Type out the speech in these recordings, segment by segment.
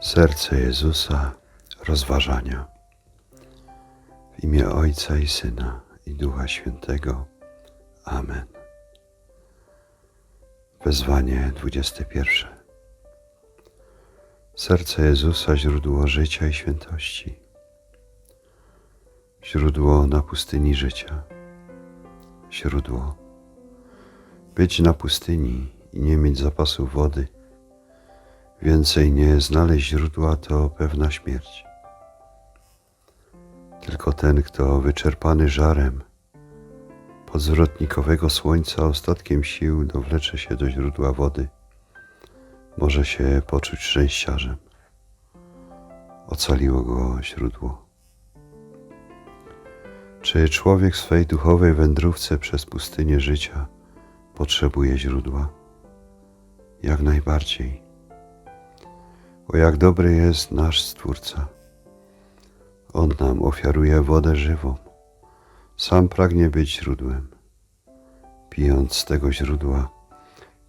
Serce Jezusa rozważania. W imię Ojca i Syna i Ducha Świętego. Amen. Wezwanie 21. Serce Jezusa źródło życia i świętości. Źródło na pustyni życia. Źródło. Być na pustyni i nie mieć zapasu wody – Więcej nie znaleźć źródła to pewna śmierć. Tylko ten, kto wyczerpany żarem podzwrotnikowego słońca ostatkiem sił dowlecze się do źródła wody, może się poczuć szczęściarzem. Ocaliło go źródło. Czy człowiek w swej duchowej wędrówce przez pustynię życia potrzebuje źródła? Jak najbardziej. O jak dobry jest nasz Stwórca. On nam ofiaruje wodę żywą. Sam pragnie być źródłem. Pijąc z tego źródła,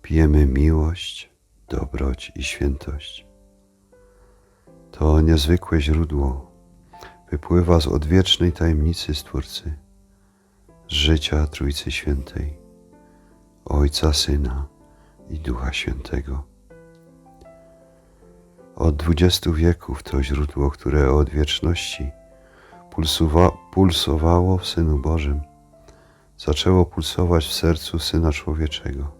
pijemy miłość, dobroć i świętość. To niezwykłe źródło wypływa z odwiecznej tajemnicy Stwórcy, z życia Trójcy Świętej, Ojca, Syna i Ducha Świętego. Od dwudziestu wieków to źródło, które od wieczności pulsowa pulsowało w Synu Bożym, zaczęło pulsować w sercu Syna Człowieczego.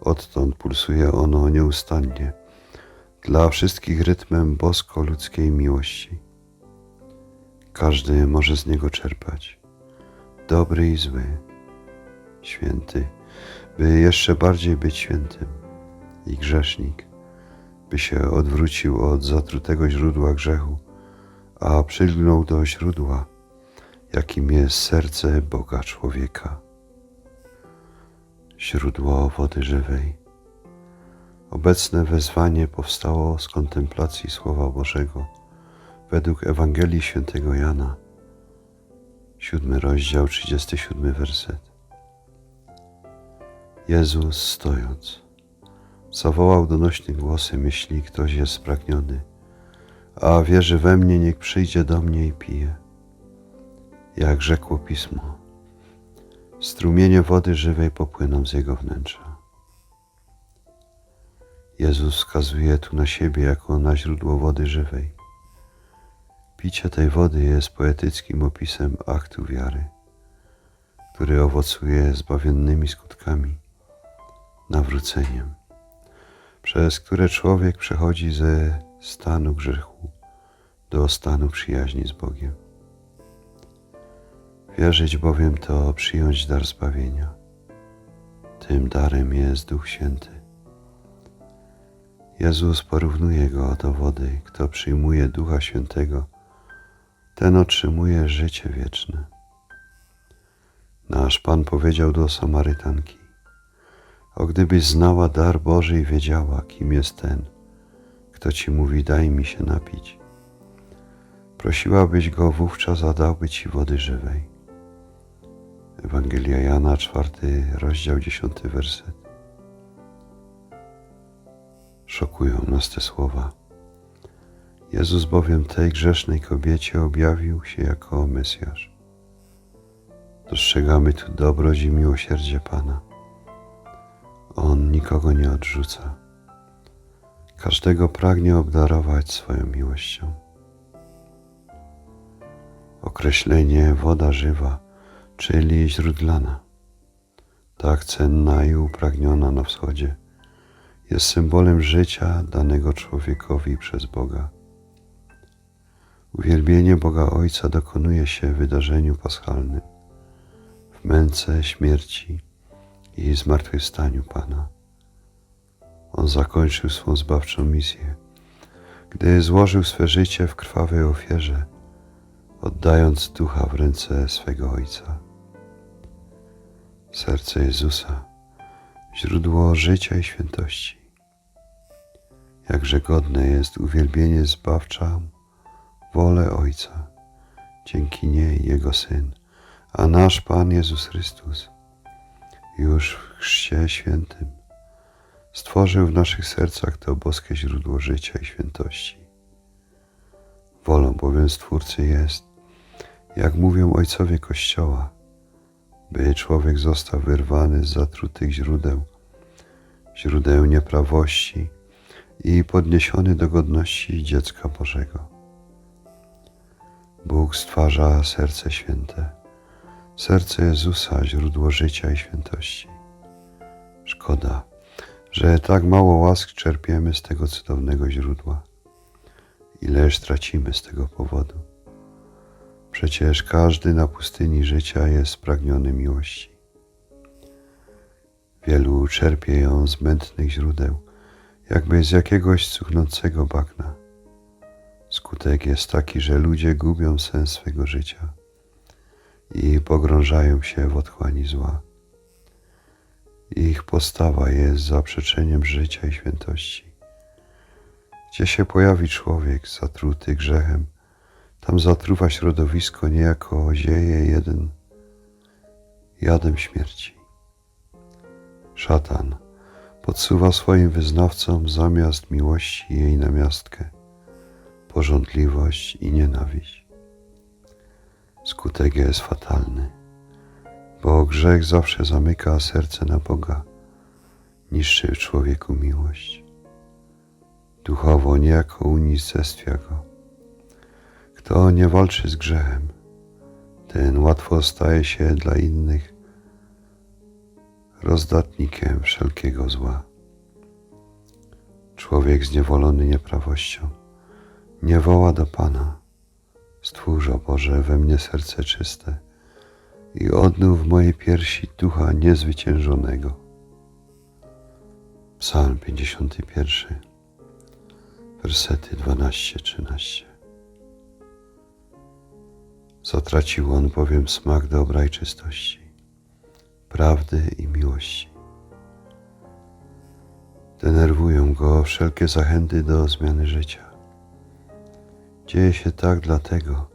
Odtąd pulsuje ono nieustannie, dla wszystkich rytmem bosko-ludzkiej miłości. Każdy może z niego czerpać, dobry i zły, święty, by jeszcze bardziej być świętym, i grzesznik, by się odwrócił od zatrutego źródła grzechu, a przylgnął do źródła, jakim jest serce Boga człowieka. Źródło wody żywej. Obecne wezwanie powstało z kontemplacji Słowa Bożego według Ewangelii Świętego Jana, siódmy rozdział, 37 werset. Jezus stojąc Zawołał donośny głosem, jeśli ktoś jest spragniony, a wierzy we mnie, niech przyjdzie do mnie i pije. Jak rzekło Pismo, strumienie wody żywej popłyną z jego wnętrza. Jezus wskazuje tu na siebie jako na źródło wody żywej. Picie tej wody jest poetyckim opisem aktu wiary, który owocuje zbawiennymi skutkami, nawróceniem przez które człowiek przechodzi ze stanu grzechu do stanu przyjaźni z Bogiem. Wierzyć bowiem to przyjąć dar zbawienia. Tym darem jest Duch Święty. Jezus porównuje go do wody. Kto przyjmuje Ducha Świętego, ten otrzymuje życie wieczne. Nasz Pan powiedział do Samarytanki: o gdybyś znała dar Boży i wiedziała, kim jest ten, kto ci mówi, daj mi się napić. Prosiłabyś go wówczas, a dałby ci wody żywej. Ewangelia Jana, czwarty rozdział, dziesiąty werset. Szokują nas te słowa. Jezus bowiem tej grzesznej kobiecie objawił się jako Mesjasz. Dostrzegamy tu dobroć i miłosierdzie Pana. On nikogo nie odrzuca. Każdego pragnie obdarować swoją miłością. Określenie woda żywa, czyli źródlana, tak cenna i upragniona na wschodzie, jest symbolem życia danego człowiekowi przez Boga. Uwielbienie Boga Ojca dokonuje się w wydarzeniu paschalnym, w męce śmierci i zmartwychwstaniu Pana. On zakończył swą zbawczą misję, gdy złożył swe życie w krwawej ofierze, oddając ducha w ręce swego Ojca. Serce Jezusa, źródło życia i świętości. Jakże godne jest uwielbienie zbawcza wolę Ojca, dzięki niej Jego Syn, a nasz Pan Jezus Chrystus już w Chrzcie Świętym stworzył w naszych sercach to boskie źródło życia i świętości. Wolą bowiem Stwórcy jest, jak mówią ojcowie Kościoła, by człowiek został wyrwany z zatrutych źródeł, źródeł nieprawości i podniesiony do godności dziecka Bożego. Bóg stwarza serce święte, serce Jezusa, źródło życia i świętości. Szkoda, że tak mało łask czerpiemy z tego cudownego źródła. Ileż tracimy z tego powodu. Przecież każdy na pustyni życia jest spragniony miłości. Wielu czerpie ją z mętnych źródeł, jakby z jakiegoś cuchnącego bagna. Skutek jest taki, że ludzie gubią sens swego życia i pogrążają się w otchłani zła. Ich postawa jest zaprzeczeniem życia i świętości. Gdzie się pojawi człowiek zatruty grzechem, tam zatruwa środowisko niejako zieje jeden jadem śmierci. Szatan podsuwa swoim wyznawcom zamiast miłości jej namiastkę, pożądliwość i nienawiść. Skutek jest fatalny, bo grzech zawsze zamyka serce na Boga, niszczy w człowieku miłość. Duchowo niejako unicestwia go. Kto nie walczy z grzechem, ten łatwo staje się dla innych rozdatnikiem wszelkiego zła. Człowiek zniewolony nieprawością nie woła do Pana. Stwórz, o Boże, we mnie serce czyste i odnów w mojej piersi ducha niezwyciężonego. Psalm 51, wersety 12-13. Zatracił on bowiem smak dobra i czystości, prawdy i miłości. Denerwują go wszelkie zachęty do zmiany życia. Dzieje się tak dlatego,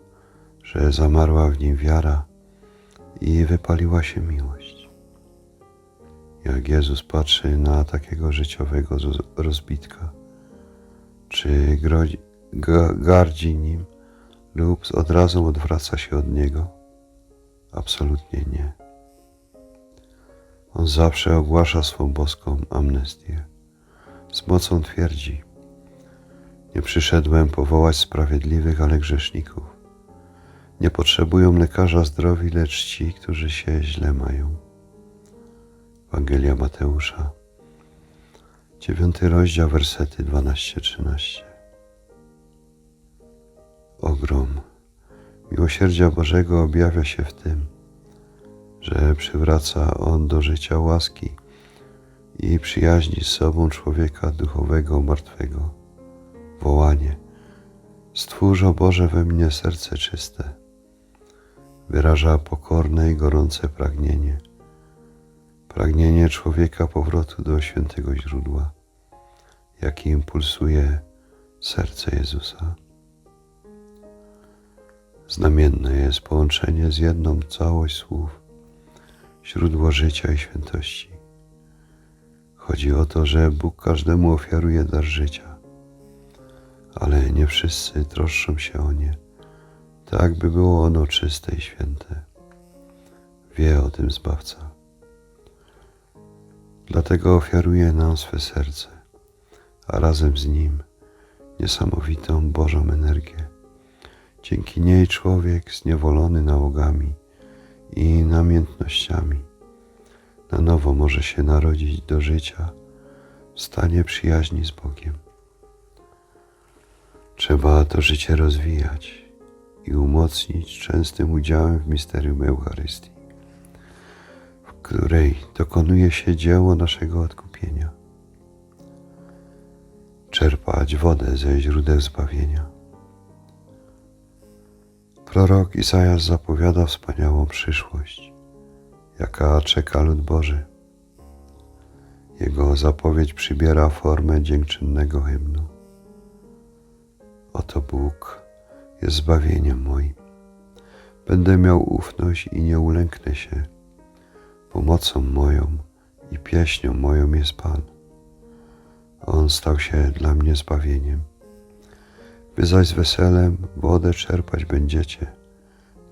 że zamarła w nim wiara i wypaliła się miłość. Jak Jezus patrzy na takiego życiowego rozbitka, czy gardzi nim lub od razu odwraca się od niego? Absolutnie nie. On zawsze ogłasza swą boską amnestię. Z mocą twierdzi: Nie przyszedłem powołać sprawiedliwych, ale grzeszników. Nie potrzebują lekarza zdrowi, lecz ci, którzy się źle mają. Ewangelia Mateusza, dziewiąty rozdział, wersety 12-13. Ogrom miłosierdzia Bożego objawia się w tym, że przywraca On do życia łaski i przyjaźni z sobą człowieka duchowego martwego. Wołanie: Stwórz, o Boże, we mnie serce czyste. Wyraża pokorne i gorące pragnienie. Pragnienie człowieka powrotu do świętego źródła, jakim pulsuje serce Jezusa. Znamienne jest połączenie z jedną całość słów, źródło życia i świętości. Chodzi o to, że Bóg każdemu ofiaruje dar życia, ale nie wszyscy troszczą się o nie, tak by było ono czyste i święte. Wie o tym Zbawca. Dlatego ofiaruje nam swe serce, a razem z nim niesamowitą Bożą energię. Dzięki niej człowiek zniewolony nałogami i namiętnościami na nowo może się narodzić do życia w stanie przyjaźni z Bogiem. Trzeba to życie rozwijać i umocnić częstym udziałem w misterium Eucharystii, w której dokonuje się dzieło naszego odkupienia. Czerpać wodę ze źródeł zbawienia. Prorok Izajasz zapowiada wspaniałą przyszłość, jaka czeka lud Boży. Jego zapowiedź przybiera formę dziękczynnego hymnu. Oto Bóg jest zbawieniem moim. Będę miał ufność i nie ulęknę się. Pomocą moją i pieśnią moją jest Pan. On stał się dla mnie zbawieniem. Wy zaś z weselem wodę czerpać będziecie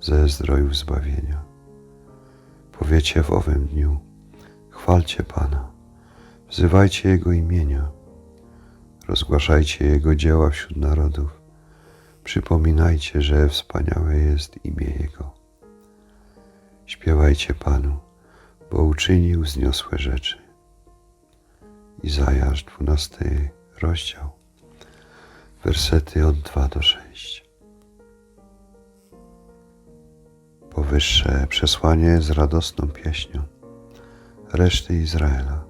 ze zdrojów zbawienia. Powiecie w owym dniu, chwalcie Pana, wzywajcie Jego imienia, rozgłaszajcie Jego dzieła wśród narodów, przypominajcie, że wspaniałe jest imię Jego. Śpiewajcie Panu, bo uczynił zniosłe rzeczy. Izajasz, 12 rozdział, wersety od 2 do 6. Powyższe przesłanie z radosną pieśnią reszty Izraela,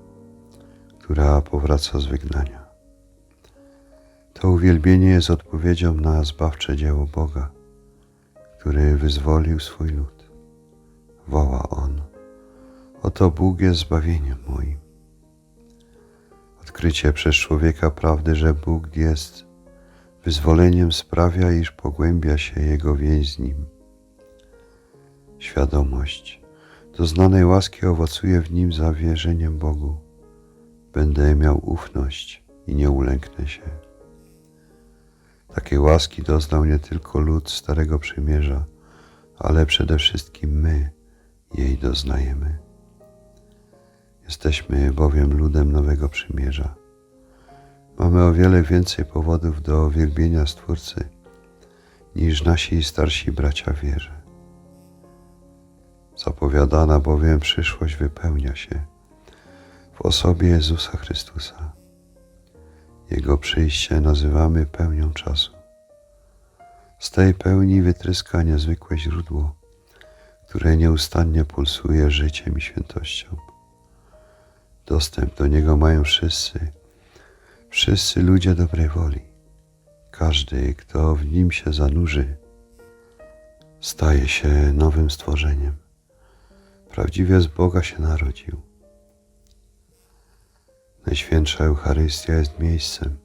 która powraca z wygnania. To uwielbienie jest odpowiedzią na zbawcze dzieło Boga, który wyzwolił swój lud. Woła On, oto Bóg jest zbawieniem moim. Odkrycie przez człowieka prawdy, że Bóg jest wyzwoleniem sprawia, iż pogłębia się jego więź z Nim. Świadomość doznanej łaski owocuje w nim zawierzeniem Bogu. Będę miał ufność i nie ulęknę się. Takiej łaski doznał nie tylko lud Starego Przymierza, ale przede wszystkim my jej doznajemy. Jesteśmy bowiem ludem Nowego Przymierza. Mamy o wiele więcej powodów do wielbienia Stwórcy niż nasi starsi bracia wierze. Zapowiadana bowiem przyszłość wypełnia się w osobie Jezusa Chrystusa. Jego przyjście nazywamy pełnią czasu. Z tej pełni wytryska niezwykłe źródło, które nieustannie pulsuje życiem i świętością. Dostęp do niego mają wszyscy, wszyscy ludzie dobrej woli. Każdy, kto w nim się zanurzy, staje się nowym stworzeniem. Prawdziwie z Boga się narodził. Najświętsza Eucharystia jest miejscem,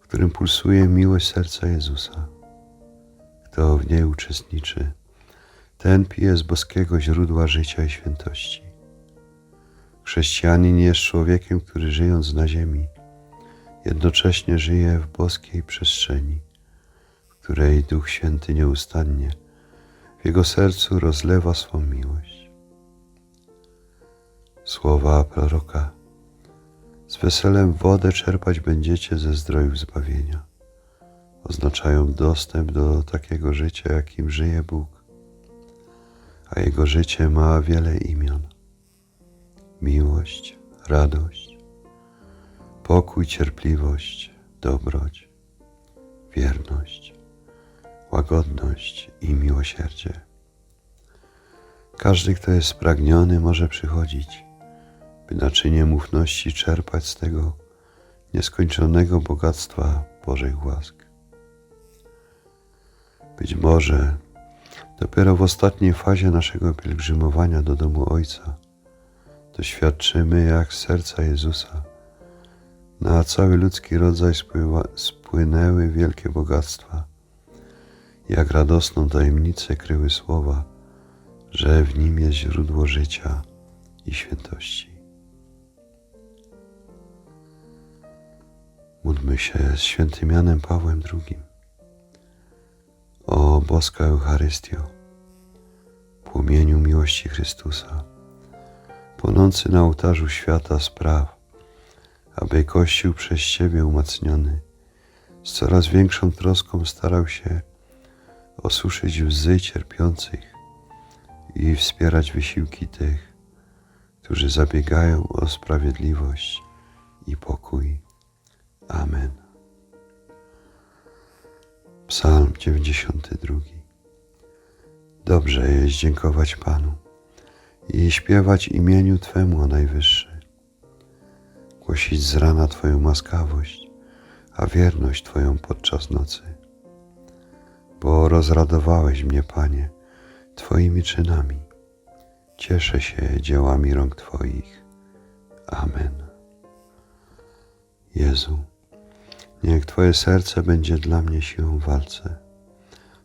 w którym pulsuje miłość serca Jezusa. Kto w niej uczestniczy, ten pije z boskiego źródła życia i świętości. Chrześcijanin jest człowiekiem, który żyjąc na ziemi, jednocześnie żyje w boskiej przestrzeni, w której Duch Święty nieustannie w jego sercu rozlewa swą miłość. Słowa proroka z weselem wodę czerpać będziecie ze zdrojów zbawienia. Oznaczają dostęp do takiego życia, jakim żyje Bóg, a Jego życie ma wiele imion: miłość, radość, pokój, cierpliwość, dobroć, wierność, łagodność i miłosierdzie. Każdy, kto jest spragniony, może przychodzić by naczynie mufności czerpać z tego nieskończonego bogactwa Bożych łask. Być może dopiero w ostatniej fazie naszego pielgrzymowania do domu Ojca doświadczymy, jak serca Jezusa na cały ludzki rodzaj spływa, spłynęły wielkie bogactwa, jak radosną tajemnicę kryły słowa, że w nim jest źródło życia i świętości. Módlmy się z świętym Janem Pawłem II. O boska Eucharystio, płomieniu miłości Chrystusa, płonący na ołtarzu świata spraw, aby Kościół przez Ciebie umacniony z coraz większą troską starał się osuszyć łzy cierpiących i wspierać wysiłki tych, którzy zabiegają o sprawiedliwość i pokój. Amen. Psalm 92. Dobrze jest dziękować Panu i śpiewać imieniu Twemu, o Najwyższy. Głosić z rana Twoją łaskawość, a wierność Twoją podczas nocy. Bo rozradowałeś mnie, Panie, Twoimi czynami. Cieszę się dziełami rąk Twoich. Amen. Jezu, Niech Twoje serce będzie dla mnie siłą w walce,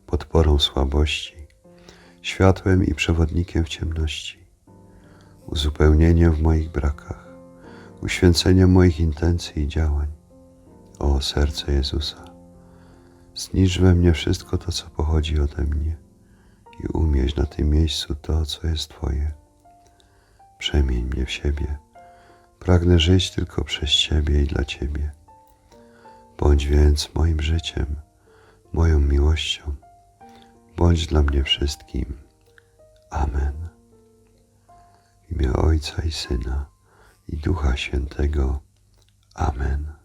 podporą słabości, światłem i przewodnikiem w ciemności, uzupełnieniem w moich brakach, uświęcenia moich intencji i działań. O serce Jezusa, znicz we mnie wszystko to, co pochodzi ode mnie i umieść na tym miejscu to, co jest Twoje. Przemień mnie w siebie. Pragnę żyć tylko przez Ciebie i dla Ciebie. Bądź więc moim życiem, moją miłością. Bądź dla mnie wszystkim. Amen. W imię Ojca i Syna i Ducha Świętego. Amen.